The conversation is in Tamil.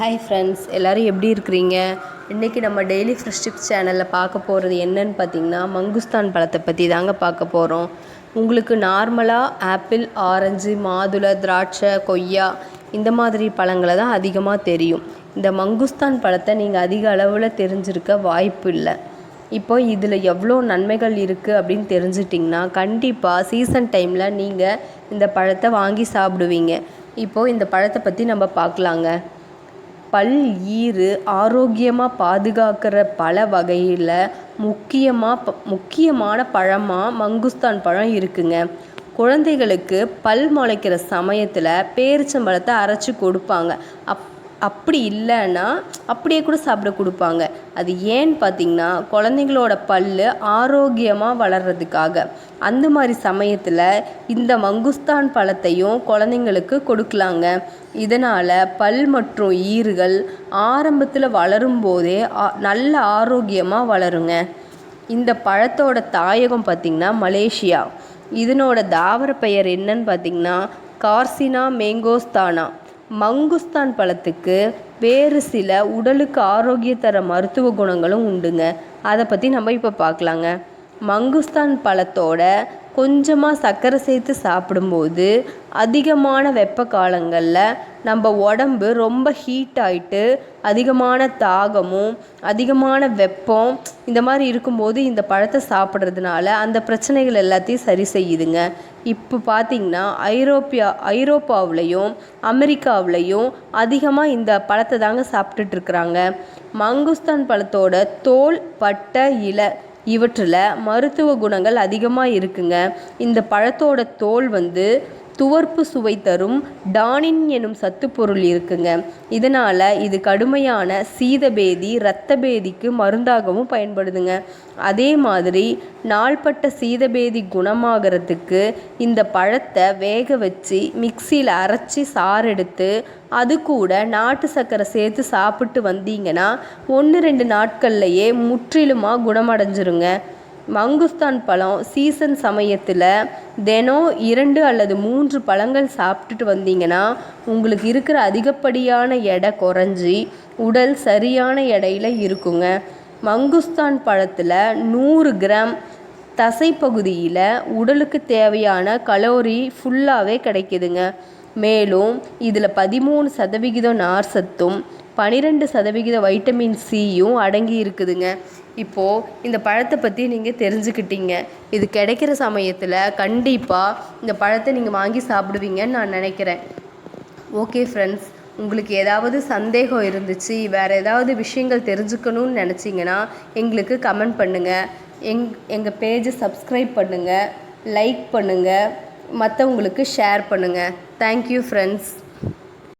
ஹாய் ஃப்ரெண்ட்ஸ் எல்லோரும் எப்படி இருக்கிறீங்க? இன்றைக்கி நம்ம டெய்லி ஃப்ரெஷ் டிப்ஸ் சேனலில் பார்க்க போகிறது என்னன்னு பார்த்தீங்கன்னா மங்குஸ்தான் பழத்தை பற்றி தாங்க பார்க்க போகிறோம் உங்களுக்கு நார்மலாக ஆப்பிள் ஆரஞ்சு மாதுளை திராட்சை கொய்யா இந்த மாதிரி பழங்களை தான் அதிகமாக தெரியும். இந்த மங்குஸ்தான் பழத்தை நீங்கள் அதிக அளவில் தெரிஞ்சிருக்க வாய்ப்பு இல்லை. இப்போ இதில் எவ்வளோ நன்மைகள் இருக்குது அப்படின்னு தெரிஞ்சிட்டிங்கன்னா கண்டிப்பாக சீசன் டைமில் நீங்கள் இந்த பழத்தை வாங்கி சாப்பிடுவீங்க. இப்போது இந்த பழத்தை பற்றி நம்ம பார்க்கலாங்க. பல் ஈறு ஆரோக்கியமாக பாதுகாக்கிற பல வகையில் முக்கியமாக ப முக்கியமான பழமாக மங்குஸ்தான் பழம் இருக்குங்க. குழந்தைகளுக்கு பல் முளைக்கிற சமயத்தில் பேரிச்சம்பழத்தை அரைச்சி கொடுப்பாங்க. அப் அப்படி இல்லைன்னா அப்படியே கூட சாப்பிட கொடுப்பாங்க. அது ஏன்னு பார்த்தீங்கன்னா குழந்தைங்களோட பல் ஆரோக்கியமாக வளர்கிறதுக்காக அந்த மாதிரி சமயத்தில் இந்த மங்குஸ்தான் பழத்தையும் குழந்தைங்களுக்கு கொடுக்கலாங்க. இதனால் பல் மற்றும் ஈறுகள் ஆரம்பத்தில் வளரும் போதே நல்ல ஆரோக்கியமாக வளருங்க. இந்த பழத்தோட தாயகம் பார்த்திங்கன்னா மலேசியா. இதனோட தாவர பெயர் என்னன்னு பார்த்திங்கன்னா கார்சினா மேங்கோஸ்தானா. மங்குஸ்தான் பழத்துக்கு வேறு சில உடலுக்கு ஆரோக்கிய தர மருத்துவ குணங்களும் உண்டுங்க. அதை பற்றி நம்ம இப்போ பார்க்கலாங்க மங்குஸ்தான் பழத்தோட கொஞ்சமாக சர்க்கரை சேர்த்து சாப்பிடும்போது அதிகமான வெப்ப காலங்களில் நம்ம உடம்பு ரொம்ப ஹீட் ஆகிட்டு அதிகமான தாகமும் அதிகமான வெப்பம் இந்த மாதிரி இருக்கும்போது இந்த பழத்தை சாப்பிட்றதுனால அந்த பிரச்சனைகள் எல்லாத்தையும் சரி செய்யுதுங்க. இப்போ பார்த்திங்கன்னா ஐரோப்பியா ஐரோப்பாவிலையும் அமெரிக்காவிலையும் அதிகமாக இந்த பழத்தை தாங்க சாப்பிட்டுட்ருக்குறாங்க மங்குஸ்தான் பழத்தோட தோல் பட்டை இலை இவற்றில் மருத்துவ குணங்கள் அதிகமாக இருக்குங்க. இந்த பழத்தோட தோல் வந்து துவர்ப்பு சுவை தரும் டானின் எனும் சத்துப்பொருள் இருக்குங்க. இதனால் இது கடுமையான சீதபேதி இரத்தபேதிக்கு மருந்தாகவும் பயன்படுதுங்க. அதே மாதிரி நாள்பட்ட சீதபேதி குணமாகிறதுக்கு இந்த பழத்தை வேக வச்சு மிக்சியில் அரைச்சி சாறு எடுத்து அது கூட நாட்டு சர்க்கரை சேர்த்து சாப்பிட்டு வந்தீங்கன்னா ஒன்று ரெண்டு நாட்கள்லையே முற்றிலுமாக குணமடைஞ்சிருங்க. மங்குஸ்தான் பழம் சீசன் சமயத்தில் தினம் இரண்டு அல்லது மூன்று பழங்கள் சாப்பிட்டுட்டு வந்தீங்கன்னா உங்களுக்கு இருக்கிற அதிகப்படியான எடை குறைஞ்சி உடல் சரியான எடையில் இருக்குங்க. மங்குஸ்தான் பழத்தில் நூறு கிராம் தசைப்பகுதியில் உடலுக்கு தேவையான கலோரி ஃபுல்லாகவே கிடைக்குதுங்க. மேலும் இதில் பதிமூணு சதவிகிதம் நார் சத்தும் சதவிகித வைட்டமின் சியும் அடங்கி இருக்குதுங்க. இப்போது இந்த பழத்தை பற்றி நீங்கள் தெரிஞ்சுக்கிட்டீங்க. இது கிடைக்கிற சமயத்தில் கண்டிப்பாக இந்த பழத்தை நீங்கள் வாங்கி சாப்பிடுவீங்கன்னு நான் நினைக்கிறேன். ஓகே ஃப்ரெண்ட்ஸ் உங்களுக்கு ஏதாவது சந்தேகம் இருந்துச்சு வேறு ஏதாவது விஷயங்கள் தெரிஞ்சுக்கணும்னு நினச்சிங்கன்னா எங்களுக்கு கமெண்ட் பண்ணுங்கள் எங் எங்கள் பேஜை சப்ஸ்கிரைப் பண்ணுங்கள் லைக் பண்ணுங்கள் மற்றவங்களுக்கு ஷேர் பண்ணுங்கள் தேங்க்யூ ஃப்ரெண்ட்ஸ்